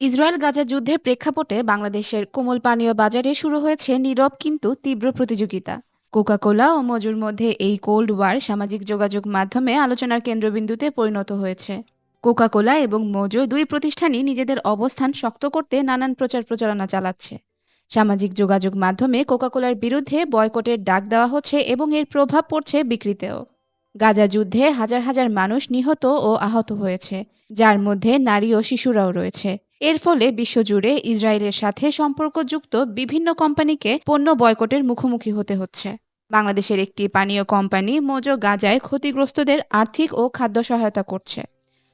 Israel Gaza যুদ্ধের প্রেক্ষাপটে বাংলাদেশের কোমল পানীয় বাজারে শুরু হয়েছে নীরব কিন্তু তীব্র প্রতিযোগিতা। কোকাকোলা ও মজুর মধ্যে এই কোল্ড ওয়ার সামাজিক যোগাযোগ মাধ্যমে আলোচনার কেন্দ্রবিন্দুতে পরিণত হয়েছে। কোকাকোলা এবং মোজো দুই প্রতিষ্ঠানই নিজেদের অবস্থান শক্ত করতে নানান প্রচার প্রচারণা চালাচ্ছে। সামাজিক যোগাযোগ মাধ্যমে কোকাকোলার বিরুদ্ধে বয়কটের ডাক দেওয়া হচ্ছে এবং এর প্রভাব পড়ছে বিক্রিতেও। গাজা যুদ্ধে হাজার হাজার মানুষ নিহত ও আহত হয়েছে, যার মধ্যে নারী ও শিশুরাও রয়েছে। এর ফলে বিশ্বজুড়ে ইসরায়েলের সাথে সম্পর্কযুক্ত বিভিন্ন কোম্পানিকে পণ্য বয়কটের মুখোমুখি হতে হচ্ছে। বাংলাদেশের একটি পানীয় কোম্পানি মোজো গাজায় ক্ষতিগ্রস্তদের আর্থিক ও খাদ্য সহায়তা করছে।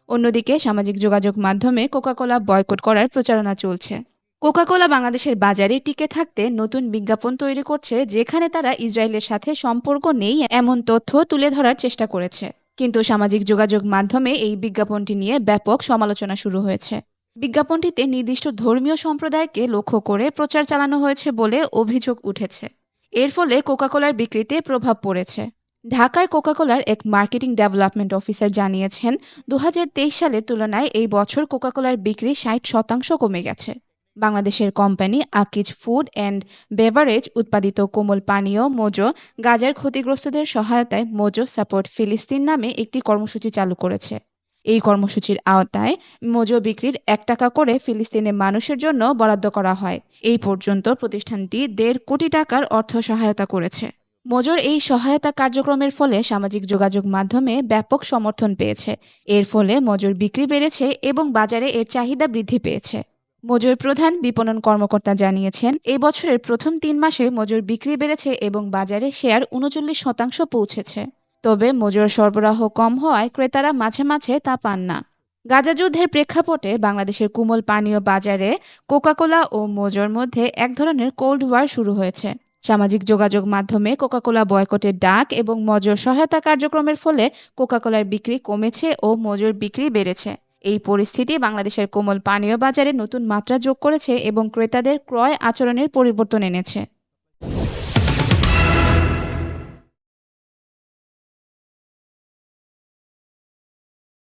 অন্যদিকে সামাজিক যোগাযোগ মাধ্যমে কোকাকোলা বয়কট করার প্রচারণা চলছে। কোকাকোলা বাংলাদেশের বাজারে টিকে থাকতে নতুন বিজ্ঞাপন তৈরি করছে, যেখানে তারা ইসরায়েলের সাথে সম্পর্ক নেই এমন তথ্য তুলে ধরার চেষ্টা করেছে। কিন্তু সামাজিক যোগাযোগ মাধ্যমে এই বিজ্ঞাপনটি নিয়ে ব্যাপক সমালোচনা শুরু হয়েছে। বিজ্ঞাপনটিতে নির্দিষ্ট ধর্মীয় সম্প্রদায়কে লক্ষ্য করে প্রচার চালানো হয়েছে বলে অভিযোগ উঠেছে। এর ফলে কোকাকোলার বিক্রিতে প্রভাব পড়েছে। ঢাকায় কোকাকোলার এক মার্কেটিং ডেভেলপমেন্ট অফিসার জানিয়েছেন দু হাজার তেইশ সালের তুলনায় এই বছর কোকাকোলার বিক্রি ষাট শতাংশ কমে গেছে। বাংলাদেশের company Akij food and beverage উৎপাদিত কোমল পানীয়, মোজো, গাজার ক্ষতিগ্রস্তদের সহায়তায় মোজো সাপোর্ট ফিলিস্তিন নামে একটি কর্মসূচি চালু করেছে। এই কর্মসূচির আওতায় মোজো বিক্রির এক টাকা করে ফিলিস্তিনের মানুষের জন্য বরাদ্দ করা হয়। এই পর্যন্ত প্রতিষ্ঠানটি দেড় কোটি টাকার অর্থ সহায়তা করেছে। মোজোর এই সহায়তা কার্যক্রমের ফলে সামাজিক যোগাযোগ মাধ্যমে ব্যাপক সমর্থন পেয়েছে। এর ফলে মজুর বিক্রি বেড়েছে এবং বাজারে এর চাহিদা বৃদ্ধি পেয়েছে। মজুর প্রধান বিপণন কর্মকর্তা জানিয়েছেন এই বছরের প্রথম তিন মাসে মজুর বিক্রি বেড়েছে এবং বাজারে শেয়ার উনচল্লিশ শতাংশ পৌঁছেছে। তবে মজুর সরবরাহ কম হওয়ায় ক্রেতারা মাঝে মাঝে তা পান না। গাজা যুদ্ধের প্রেক্ষাপটে বাংলাদেশের কুমল পানীয় বাজারে কোকাকোলা ও মোজোর মধ্যে এক ধরনের কোল্ড ওয়ার শুরু হয়েছে। সামাজিক যোগাযোগ মাধ্যমে কোকাকোলা বয়কটের ডাক এবং মজুর সহায়তা কার্যক্রমের ফলে কোকাকোলার বিক্রি কমেছে ও মজুর বিক্রি বেড়েছে। এই পরিস্থিতি বাংলাদেশের কোমল পানীয় বাজারে নতুন মাত্রা যোগ করেছে এবং ক্রেতাদের ক্রয় আচরণের পরিবর্তন এনেছে।